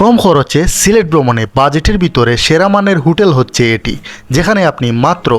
কম খরচে সিলেট ভ্রমণে বাজেটের ভিতরে সেরা মানের হোটেল হচ্ছে এটি, যেখানে আপনি মাত্র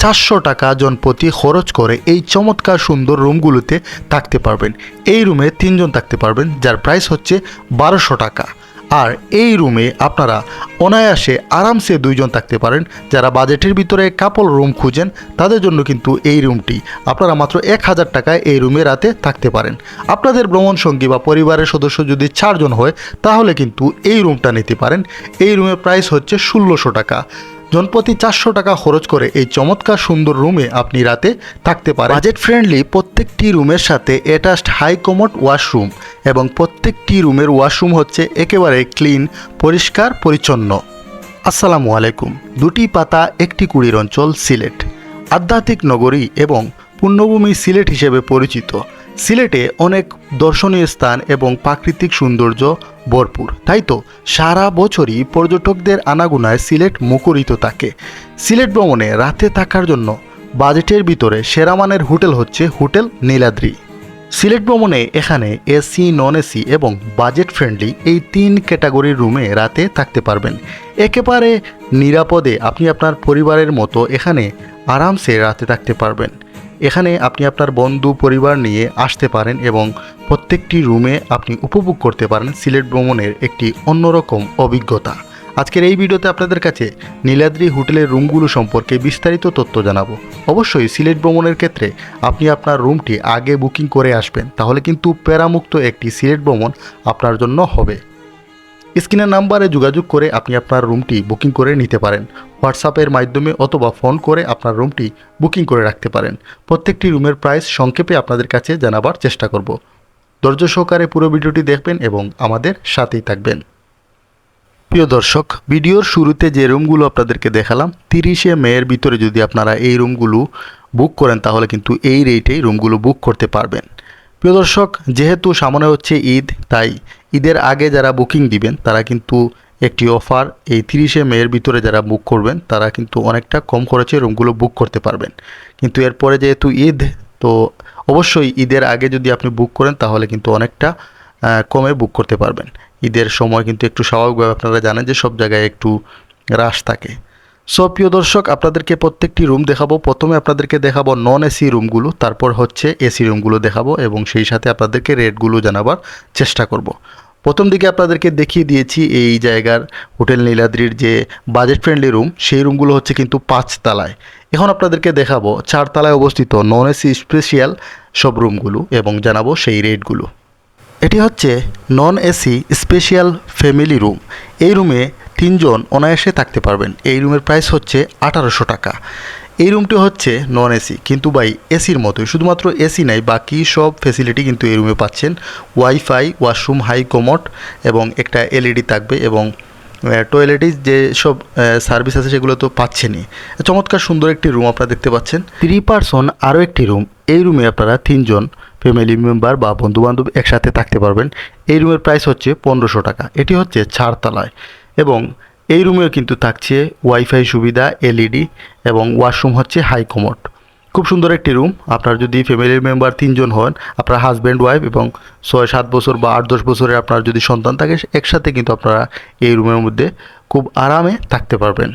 চারশো টাকা জন প্রতি খরচ করে এই চমৎকার সুন্দর রুমগুলোতে থাকতে পারবেন। এই রুমে তিনজন থাকতে পারবেন, যার প্রাইস হচ্ছে বারোশো টাকা। আর এই রুমে আপনারা অনায়াসে আরামসে দুইজন থাকতে পারেন। যারা বাজেটের ভিতরে কাপল রুম খুঁজেন, তাদের জন্য কিন্তু এই রুমটি। আপনারা মাত্র এক হাজার টাকায় এই রুমে রাতে থাকতে পারেন। আপনাদের ভ্রমণ সঙ্গী বা পরিবারের সদস্য যদি চারজন হয়, তাহলে কিন্তু এই রুমটা নিতে পারেন। এই রুমের প্রাইস হচ্ছে ষোলোশো টাকা। জনপ্রতি চারশো টাকা খরচ করে এই চমৎকার সুন্দর রুমে আপনি রাতে থাকতে পারেন। বাজেট ফ্রেন্ডলি প্রত্যেকটি রুমের সাথে অ্যাটাচড হাই কমোড ওয়াশরুম এবং প্রত্যেকটি রুমের ওয়াশরুম হচ্ছে একেবারে ক্লিন, পরিষ্কার, পরিচ্ছন্ন। আসসালামু আলাইকুম। দুটি পাতা, একটি কুড়ির অঞ্চল সিলেট। আধ্যাত্মিক নগরী এবং পুণ্যভূমি সিলেট হিসেবে পরিচিত। সিলেটে অনেক দর্শনীয় স্থান এবং প্রাকৃতিক সৌন্দর্য ভরপুর। তাই তো, সারা বছরই পর্যটকদের আনাগুনায় সিলেট মুখরিত থাকে। সিলেট ভ্রমণে রাতে থাকার জন্য বাজেটের ভিতরে সেরা মানের হোটেল হচ্ছে হোটেল নীলাদ্রি। সিলেট ভ্রমণে এখানে এসি নন এসি এবং বাজেট ফ্রেন্ডলি এই তিন ক্যাটাগরির রুমে রাতে থাকতে পারবেন। একেবারে নিরাপদে আপনি আপনার পরিবারের মতো এখানে আরামসে রাতে থাকতে পারবেন। এখানে আপনি আপনার বন্ধু, পরিবার নিয়ে আসতে পারেন এবং প্রত্যেকটি রুমে আপনি উপভোগ করতে পারেন সিলেট ভ্রমণের একটি অন্যরকম অভিজ্ঞতা। আজকের এই ভিডিওতে আপনাদের কাছে নীলাদ্রি হোটেলের রুমগুলো সম্পর্কে বিস্তারিত তথ্য জানাব। অবশ্যই সিলেট ভ্রমণের ক্ষেত্রে আপনি আপনার রুমটি আগে বুকিং করে আসবেন, তাহলে কিন্তু প্যারামুক্ত একটি সিলেট ভ্রমণ আপনার জন্য হবে। স্ক্রিনের নাম্বারে যোগাযোগ করে আপনি আপনার রুমটি বুকিং করে নিতে পারেন। হোয়াটসঅ্যাপের মাধ্যমে অথবা ফোন করে আপনার রুমটি বুকিং করে রাখতে পারেন। প্রত্যেকটি রুমের প্রাইস সংক্ষেপে আপনাদের কাছে জানাবার চেষ্টা করব। ধৈর্য সহকারে পুরো ভিডিওটি দেখবেন এবং আমাদের সাথেই থাকবেন। প্রিয় দর্শক, ভিডিওর শুরুতে যে রুমগুলো আপনাদেরকে দেখালাম, তিরিশে মেয়ের ভিতরে যদি আপনারা এই রুমগুলো বুক করেন, তাহলে কিন্তু এই রেটেই রুমগুলো বুক করতে পারবেন। প্রিয় দর্শক, যেহেতু সামনে হচ্ছে ঈদ, তাই ঈদের আগে যারা বুকিং দিবেন, তারা কিন্তু একটি অফার, এই তিরিশে মেয়ের ভিতরে যারা বুক করবেন, তারা কিন্তু অনেকটা কম খরচে রুমগুলো বুক করতে পারবেন। কিন্তু এরপরে যেহেতু ঈদ, তো অবশ্যই ঈদের আগে যদি আপনি বুক করেন, তাহলে কিন্তু অনেকটা কমে বুক করতে পারবেন। ঈদের সময় কিন্তু একটু স্বাভাবিকভাবে আপনারা জানেন যে সব জায়গায় একটু রাশ থাকে। সো প্রিয় দর্শক, আপনাদেরকে প্রত্যেকটি রুম দেখাবো। প্রথমে আপনাদেরকে দেখাবো নন এসি রুমগুলো, তারপর হচ্ছে এসি রুমগুলো দেখাবো এবং সেই সাথে আপনাদেরকে রেটগুলো জানাবার চেষ্টা করব। প্রথম দিকে আপনাদেরকে দেখিয়ে দিয়েছি এই জায়গার হোটেল নীলাদ্রির যে বাজেট ফ্রেন্ডলি রুম সেই রুমগুলো হচ্ছে কিন্তু পাঁচ তালায় এখন আপনাদেরকে দেখাবো চার তালায় অবস্থিত নন এসি স্পেশাল সব রুমগুলো এবং জানাব সেই রেটগুলো এটি হচ্ছে non AC special family room এই রুমে তিনজন অনায়াসে থাকতে পারবেন। এই রুমের প্রাইস হচ্ছে আঠারোশো টাকা। এই রুমটি হচ্ছে নন এসি কিন্তু ভাই এসির মতোই। শুধুমাত্র এসি নাই, বাকি সব ফেসিলিটি কিন্তু এই রুমে পাচ্ছেন। ওয়াইফাই ওয়াশরুম হাই কমোড এবং একটা এলইডি থাকবে এবং টয়লেটে যে সব সার্ভিস আছে সেগুলো তো পাচ্ছেনই। চমৎকার সুন্দর একটি রুম আপনারা দেখতে পাচ্ছেন। থ্রি পার্সন আরও একটি রুম এই রুমে আপনারা তিনজন ফ্যামিলি মেম্বার বা বন্ধুবান্ধব একসাথে থাকতে পারবেন। এই রুমের প্রাইস হচ্ছে পনেরোশো টাকা। এটি হচ্ছে চারতলায় এবং এই রুমেও কিন্তু থাকছে ওয়াইফাই সুবিধা, এলইডি এবং ওয়াশরুম হচ্ছে হাই কমোড। খুব সুন্দর একটি রুম। আপনার যদি ফ্যামিলির মেম্বার তিনজন হন, আপনার হাজব্যান্ড, ওয়াইফ এবং ছয়, সাত বছর বা আট, দশ বছরের আপনার যদি সন্তান থাকে, একসাথে কিন্তু আপনারা এই রুমের মধ্যে খুব আরামে থাকতে পারবেন।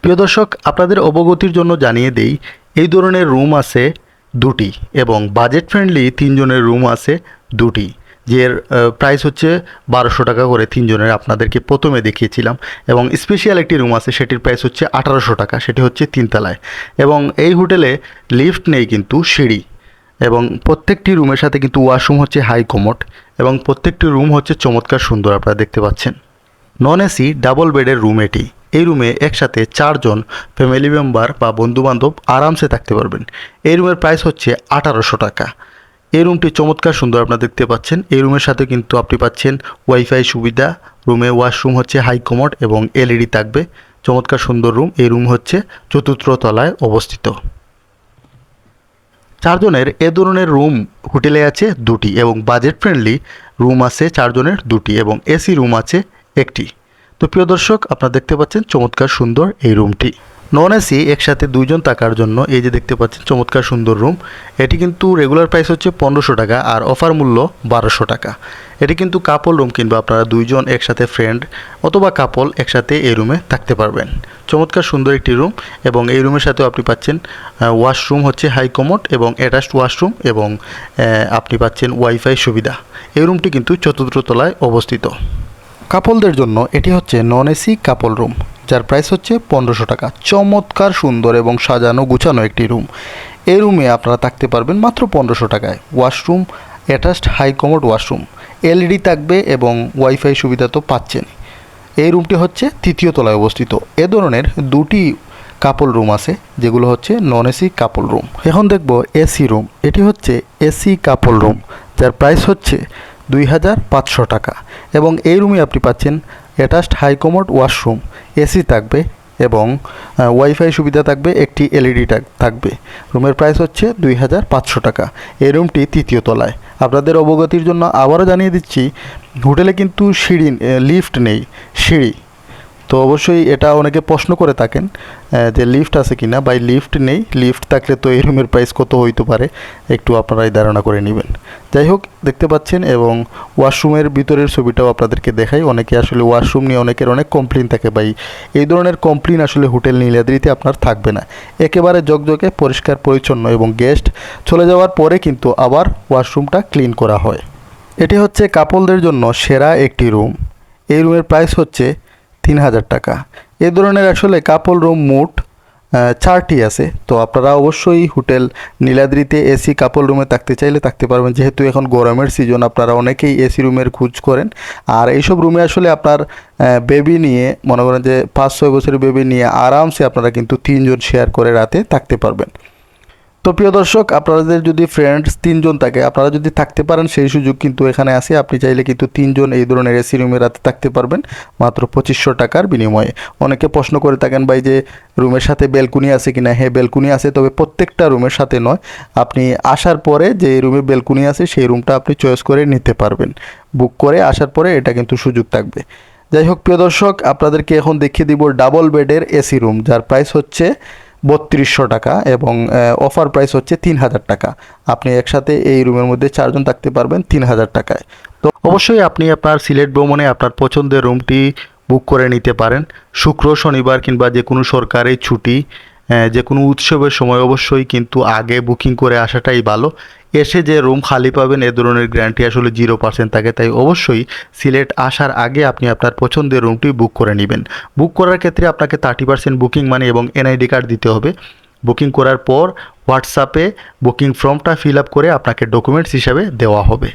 প্রিয় দর্শক, আপনাদের অবগতির জন্য জানিয়ে দেই, এই ধরনের রুম আছে দুটি এবং বাজেট ফ্রেন্ডলি তিনজনের রুম আছে দুটি। যের প্রাইস হচ্ছে বারোশো টাকা করে তিনজনের আপনাদেরকে প্রথমে দেখিয়েছিলাম এবং স্পেশাল একটি রুম আছে, সেটির প্রাইস হচ্ছে আঠারোশো টাকা, সেটি হচ্ছে তিনতলায়। এবং এই হোটেলে লিফট নেই কিন্তু, সিঁড়ি। এবং প্রত্যেকটি রুমের সাথে কিন্তু ওয়াশরুম হচ্ছে হাই কমোড এবং প্রত্যেকটি রুম হচ্ছে চমৎকার সুন্দর, আপনারা দেখতে পাচ্ছেন। নন এসি ডাবল বেডের রুম এটি। এই রুমে একসাথে চারজন ফ্যামিলি মেম্বার বা বন্ধুবান্ধব আরামসে থাকতে পারবেন। এই রুমের প্রাইস হচ্ছে আঠারোশো টাকা। এই রুমটি চমৎকার সুন্দর আপনারা দেখতে পাচ্ছেন। এই রুমের সাথে কিন্তু আপনি পাচ্ছেন ওয়াইফাই সুবিধা। রুমে ওয়াশরুম হচ্ছে হাই কমোড এবং এলইডি থাকবে। চমৎকার সুন্দর রুম এই রুম হচ্ছে চতুর্থ তলায় অবস্থিত। চারজনের এ ধরনের রুম হোটেলে আছে দুটি এবং বাজেট ফ্রেন্ডলি রুম আছে চারজনের দুটি এবং এসি রুম আছে একটি। তো প্রিয় দর্শক, আপনারা দেখতে পাচ্ছেন চমৎকার সুন্দর এই রুমটি নন এসি একসাথে দুইজন থাকার জন্য এই যে দেখতে পাচ্ছেন চমৎকার সুন্দর রুম এটি কিন্তু রেগুলার প্রাইস হচ্ছে পনেরোশো টাকা আর অফার মূল্য বারোশো টাকা। এটি কিন্তু কাপল রুম কিংবা আপনারা দুইজন একসাথে ফ্রেন্ড অথবা কাপল একসাথে এই রুমে থাকতে পারবেন। চমৎকার সুন্দর একটি রুম এবং এই রুমের সাথেও আপনি পাচ্ছেন ওয়াশরুম হচ্ছে হাই কমোড এবং অ্যাটাচড ওয়াশরুম এবং আপনি পাচ্ছেন ওয়াইফাই সুবিধা। এই রুমটি কিন্তু চতুর্থ তলায় অবস্থিত। কাপলদের জন্য এটি হচ্ছে নন এসি কাপল রুম, যার প্রাইস হচ্ছে পনেরোশো টাকা। চমৎকার, সুন্দর এবং সাজানো গুছানো একটি রুম। এই রুমে আপনারা থাকতে পারবেন মাত্র পনেরোশো টাকায়। Washroom, attached high commode washroom, LED থাকবে এবং ওয়াইফাই সুবিধা তো পাচ্ছেন এই রুমটি হচ্ছে তৃতীয় তলায় অবস্থিত। এ ধরনের দুটি কাপল রুম আছে, যেগুলো হচ্ছে নন এসি কাপল রুম। এখন দেখব এসি রুম। এটি হচ্ছে এসি কাপল রুম, যার প্রাইস হচ্ছে দুই হাজার পাঁচশো টাকা। এবং এই রুমে আপনি পাচ্ছেন অ্যাটাচড হাইকমোড ওয়াশরুম এসি থাকবে এবং ওয়াইফাই সুবিধা থাকবে, একটি এলইডি থাকবে। রুমের প্রাইস হচ্ছে দুই হাজার পাঁচশো টাকা। এই রুমটি তৃতীয় তলায়। আপনাদের অবগতির জন্য আবারও জানিয়ে দিচ্ছি, হোটেলে কিন্তু সিঁড়ি লিফট নেই, সিঁড়ি। তো অবশ্যই এটা অনেকে প্রশ্ন করে থাকেন যে লিফট আছে কিনা? বাই লিফট নেই। লিফট থাকলে তো এই রুমের প্রাইস কত হইতে পারে? একটু আপনারাই ধারণা করে নেবেন। যাই হোক, দেখতে পাচ্ছেন এবং ওয়াশরুমের ভিতরের ছবিটাও আপনাদেরকে দেখাই। অনেকে আসলে ওয়াশরুম নিয়ে অনেকের অনেক কমপ্লেন থাকে। বাই এই ধরনের কমপ্লেন আসলে হোটেল নীলাদ্রিতে আপনার থাকবে না। একেবারে জকজকে পরিষ্কার, পরিচ্ছন্ন এবং গেস্ট চলে যাওয়ার পরে কিন্তু আবার ওয়াশরুমটা ক্লিন করা হয়। এটি হচ্ছে কাপলদের জন্য সেরা একটি রুম এই রুমের প্রাইস হচ্ছে তিন হাজার টাকা। এ ধরনের আসলে কাপল রুম মোট চারটি আছে। তো আপনারা অবশ্যই হোটেল নীলাদ্রিতে এসি কাপল রুমে থাকতে চাইলে থাকতে পারবেন। যেহেতু এখন গরমের সিজন আপনারা অনেকেই এসি রুমের খোঁজ করেন। আর এইসব রুমে আসলে আপনার বেবি নিয়ে, মনে করেন যে পাঁচ ছয় বছরের বেবি নিয়ে আরামসে আপনারা কিন্তু তিনজন শেয়ার করে রাতে থাকতে পারবেন। তো প্রিয় দর্শক, আপনাদের যদি ফ্রেন্ডস তিনজন থাকে, আপনারা যদি থাকতে পারেন, সেই সুযোগ কিন্তু এখানে আছে। আপনি চাইলে কিন্তু তিনজন এই ধরনের এসি রুমে রাতে থাকতে পারবেন, মাত্র পঁচিশশো টাকার বিনিময়ে। অনেকে প্রশ্ন করে থাকেন, ভাই, যে রুমের সাথে বেলকুনি আছে কিনা? হ্যাঁ বেলকুনি আছে, তবে প্রত্যেকটা রুমের সাথে নয়। আপনি আসার পরে যে রুমে বেলকুনি আছে, সেই রুমটা আপনি চয়েস করে নিতে পারবেন। বুক করে আসার পরে এটা কিন্তু সুযোগ থাকবে। যাই হোক, প্রিয় দর্শক, আপনাদেরকে এখন দেখিয়ে দিব ডাবল বেডের এসি রুম যার প্রাইস হচ্ছে বত্রিশশো টাকা এবং অফার প্রাইস হচ্ছে তিন হাজার টাকা। আপনি একসাথে এই রুমের মধ্যে চারজন থাকতে পারবেন তিন হাজার টাকায়। তো অবশ্যই আপনি আপনার সিলেট ভ্রমণে আপনার পছন্দের রুমটি বুক করে নিতে পারেন। শুক্র, শনিবার কিংবা যে কোনো সরকারি ছুটি যে কোনো উৎসবের সময় অবশ্যই কিন্তু আগে বুকিং করে আসাটাই ভালো। এসে যে রুম খালি পাবেন, এ ধরনের গ্যারান্টি আসলে জিরো পার্সেন্ট থাকে। তাই অবশ্যই সিলেট আসার আগে আপনি আপনার পছন্দের রুমটি বুক করে নেবেন। বুক করার ক্ষেত্রে আপনাকে থার্টি পার্সেন্ট বুকিং মানি এবং এনআইডি কার্ড দিতে হবে। বুকিং করার পর হোয়াটসঅ্যাপে বুকিং ফর্মটা ফিল আপ করে আপনাকে ডকুমেন্টস হিসাবে দেওয়া হবে।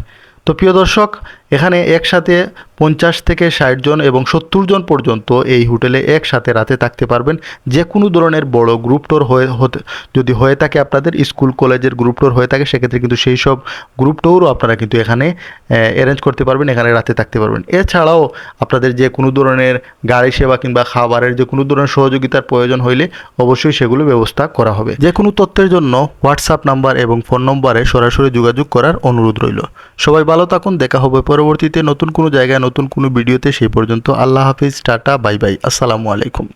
তো প্রিয় দর্শক, এখানে একসাথে পঞ্চাশ থেকে ষাট জন এবং সত্তর জন পর্যন্ত এই হোটেলে একসাথে রাতে থাকতে পারবেন। যে কোনো ধরনের বড় গ্রুপ টোর হয়ে হতে, যদি হয়ে থাকে আপনাদের স্কুল কলেজের গ্রুপ টোর হয়ে থাকে, সেক্ষেত্রে কিন্তু সেই সব গ্রুপ টোরও আপনারা কিন্তু এখানে অ্যারেঞ্জ করতে পারবেন, এখানে রাতে থাকতে পারবেন। এছাড়াও আপনাদের যে কোনো ধরনের গাড়ি সেবা কিংবা খাবারের যে কোনো ধরনের সহযোগিতার প্রয়োজন হইলে অবশ্যই সেগুলো ব্যবস্থা করা হবে। যে কোনো তথ্যের জন্য হোয়াটসঅ্যাপ নাম্বার এবং ফোন নম্বরে সরাসরি যোগাযোগ করার অনুরোধ রইল। সবাই ভালো থাকুন, দেখা হবে পরবর্তীতে নতুন কোনো জায়গায় নতুন কোনো ভিডিওতে সেই পর্যন্ত আল্লাহ হাফিজ টাটা বাই বাই আসসালামু আলাইকুম।